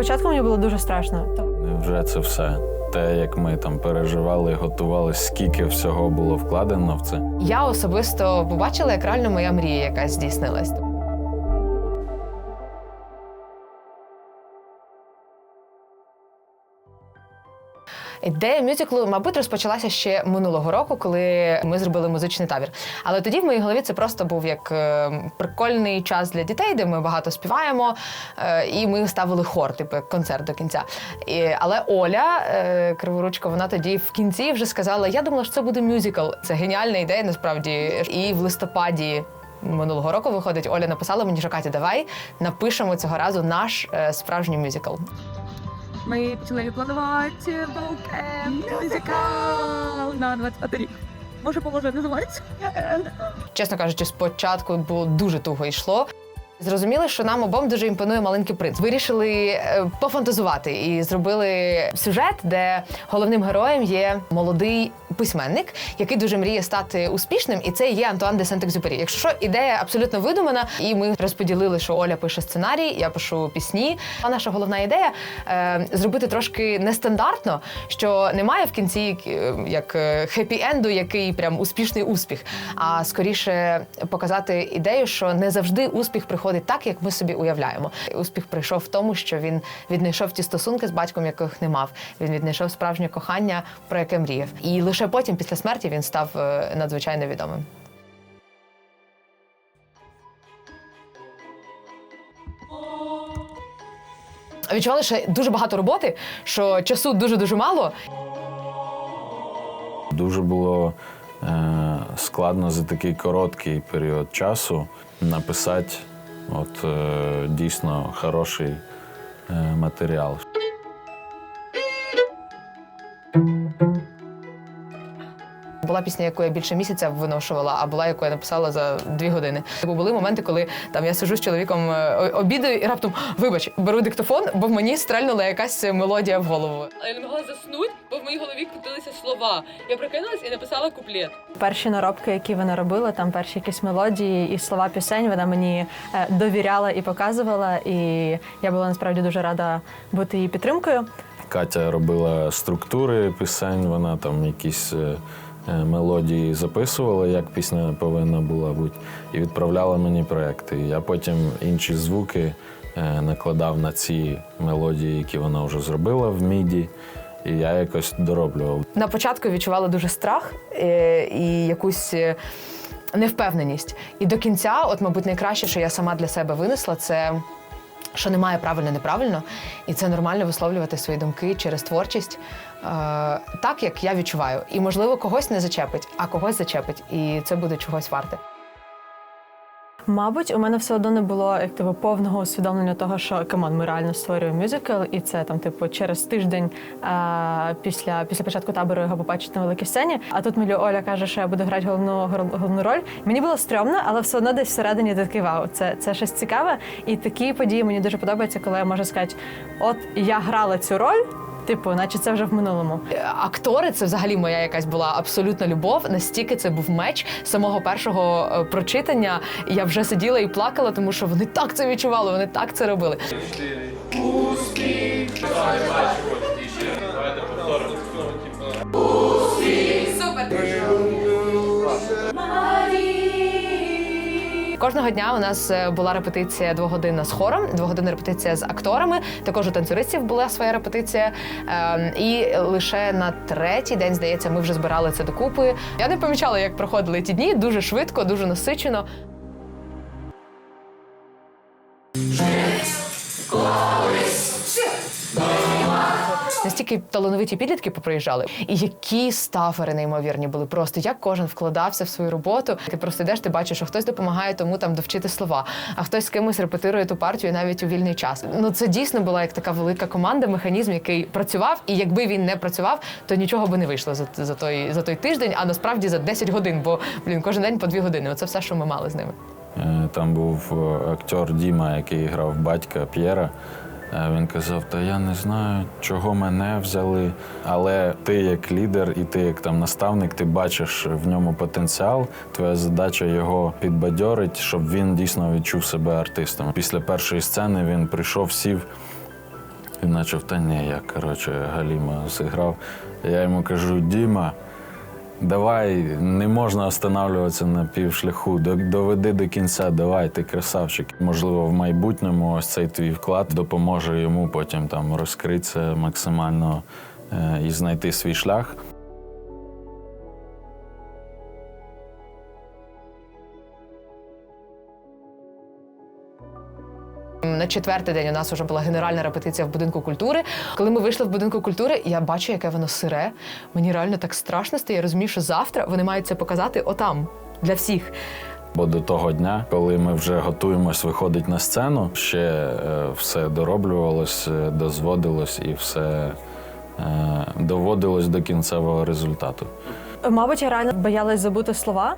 Спочатку мені було дуже страшно. Невже це все? Те, як ми там переживали, готувалися, скільки всього було вкладено в це. Я особисто побачила, як реально моя мрія якась здійснилась. Ідея мюзиклу, мабуть, розпочалася ще минулого року, коли ми зробили музичний табір. Але тоді в моїй голові це просто був як е, прикольний час для дітей, де ми багато співаємо, е, і ми ставили хор, типу концерт до кінця. І, але Оля е, Криворучка, вона тоді в кінці вже сказала: Я думала, що це буде мюзикл. Це геніальна ідея, насправді. І в листопаді. Минулого року виходить, Оля написала мені, що Катя, давай напишемо цього разу наш е, справжній мюзикл. Ми почали планувати мюзикл на 25 рік. Може, поможе називається? Чесно кажучи, спочатку було дуже туго йшло. Зрозуміли, що нам обом дуже імпонує маленький принц. Вирішили е, пофантазувати і зробили сюжет, де головним героєм є молодий письменник, який дуже мріє стати успішним, і це є Антуан де Сент-Екзюпері. Якщо що, ідея абсолютно видумана, і ми розподілили, що Оля пише сценарій, я пишу пісні. А наша головна ідея е, зробити трошки нестандартно, що немає в кінці е, як хеппі-енду, який прям успішний успіх, а скоріше показати ідею, що не завжди успіх приходить так, як ми собі уявляємо. Успіх прийшов в тому, що він віднайшов ті стосунки з батьком, яких не мав. Він віднайшов справжнє кохання, про яке мріяв. І лише потім, після смерті, він став е, надзвичайно відомим. Відчували, що дуже багато роботи, що часу дуже дуже мало. Дуже було е, складно за такий короткий період часу написати от, е, дійсно хороший е, матеріал. Була пісня, яку я більше місяця виношувала, а була, яку я написала за дві години. Бо були моменти, коли там я сижу з чоловіком е, обідаю і раптом, вибач, беру диктофон, бо в мені стрельнула якась мелодія в голову. Але я не могла заснути, моїй голові крутилися слова. Я прокинулась і написала куплет. Перші наробки, які вона робила, там перші якісь мелодії і слова пісень, вона мені е, довіряла і показувала. І я була насправді дуже рада бути її підтримкою. Катя робила структури пісень, вона там якісь е, е, мелодії записувала, як пісня повинна була бути, і відправляла мені проекти. Я потім інші звуки накладав на ці мелодії, які вона вже зробила в міді, і я якось дороблював. На початку відчувала дуже страх е, і якусь. е, Невпевненість. І до кінця, от, мабуть, найкраще, що я сама для себе винесла, це що немає правильно неправильно, і це нормально висловлювати свої думки через творчість е, так, як я відчуваю. І, можливо, когось не зачепить, а когось зачепить, і це буде чогось варте. Мабуть, у мене все одно не було як типу, повного усвідомлення того, що камон, ми реально створюємо мюзикл, і це там, типу, через тиждень а, після, після початку табору його побачити на великій сцені. А тут мені Оля каже, що я буду грати головну головну роль. Мені було стрьомно, але все одно десь всередині ти такий вау. Це, це щось цікаве. І такі події мені дуже подобаються, коли я можу сказати, от я грала цю роль. Типу, наче це вже в минулому. Е, Актори це взагалі моя якась була абсолютна любов. Настільки це був меч самого першого е, прочитання. Я вже сиділа і плакала, тому що вони так це відчували, вони так це робили. Кожного дня у нас е, була репетиція двогодинна з хором, двогодинна репетиція з акторами. Також у танцюристів була своя репетиція. Ем, І лише на третій день, здається, ми вже збирали це докупи. Я не помічала, як проходили ті дні. Дуже швидко, дуже насичено. Настільки талановиті підлітки поприїжджали, і які стафери неймовірні були. Просто як кожен вкладався в свою роботу. Ти просто йдеш, ти бачиш, що хтось допомагає тому там довчити слова, а хтось з кимось репетирує ту партію навіть у вільний час. Ну це дійсно була як така велика команда, механізм, який працював. І якби він не працював, то нічого би не вийшло за, за той за той тиждень, а насправді за 10 годин, бо блін, кожен день по 2 години. Оце все, що ми мали з ними. Е, Там був е, актер Діма, який грав батька П'єра. Він казав: Та я не знаю, чого мене взяли. Але ти як лідер і ти як там наставник, ти бачиш в ньому потенціал. Твоя задача його підбадьорить, щоб він дійсно відчув себе артистом. Після першої сцени він прийшов, сів. Він почав, та ні, я коротше Галіма зіграв. Я йому кажу: Діма, давай, не можна останавливатися на півшляху, до- доведи до кінця, давай, ти красавчик. Можливо, в майбутньому ось цей твій вклад допоможе йому потім там розкритися максимально е, і знайти свій шлях. На четвертий день у нас вже була генеральна репетиція в будинку культури. Коли ми вийшли в будинку культури, я бачу, яке воно сире. Мені реально так страшно стає. Я розумію, що завтра вони мають це показати отам для всіх. Бо до того дня, коли ми вже готуємось виходити на сцену, ще е, все дороблювалось, е, дозводилось і все е, доводилось до кінцевого результату. Мабуть, я реально боялась забути слова.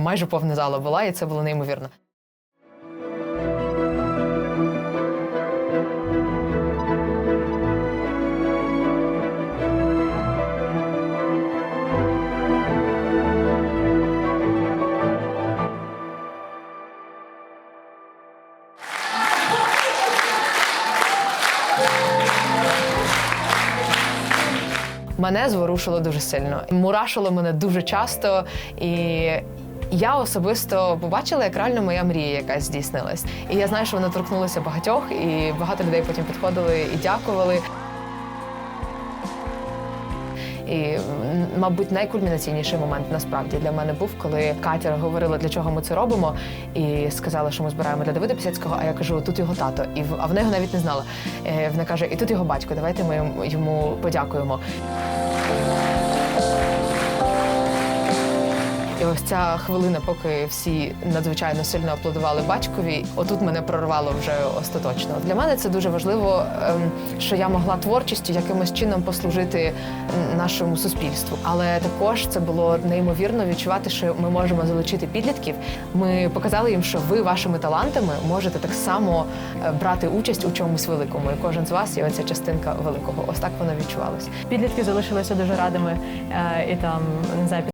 Майже повна зала була, і це було неймовірно. Мене зворушило дуже сильно. Мурашило мене дуже часто. І я особисто побачила, як реально моя мрія якась здійснилась. І я знаю, що вона торкнулася багатьох, і багато людей потім підходили і дякували. І, мабуть, найкульмінаційніший момент насправді для мене був, коли Катя говорила, для чого ми це робимо, і сказала, що ми збираємо для Давида Пісяцького. А я кажу, тут його тато. І а вона його навіть не знала. Е, Вона каже, і тут його батько. Давайте ми йому подякуємо. І ось ця хвилина, поки всі надзвичайно сильно аплодували батькові, отут мене прорвало вже остаточно. Для мене це дуже важливо, ем, що я могла творчістю якимось чином послужити нашому суспільству. Але також це було неймовірно відчувати, що ми можемо залучити підлітків. Ми показали їм, що ви вашими талантами можете так само е, брати участь у чомусь великому. І кожен з вас є оця частинка великого. Ось так воно відчувалося. Підлітки залишилися дуже радими е, і там не знаю,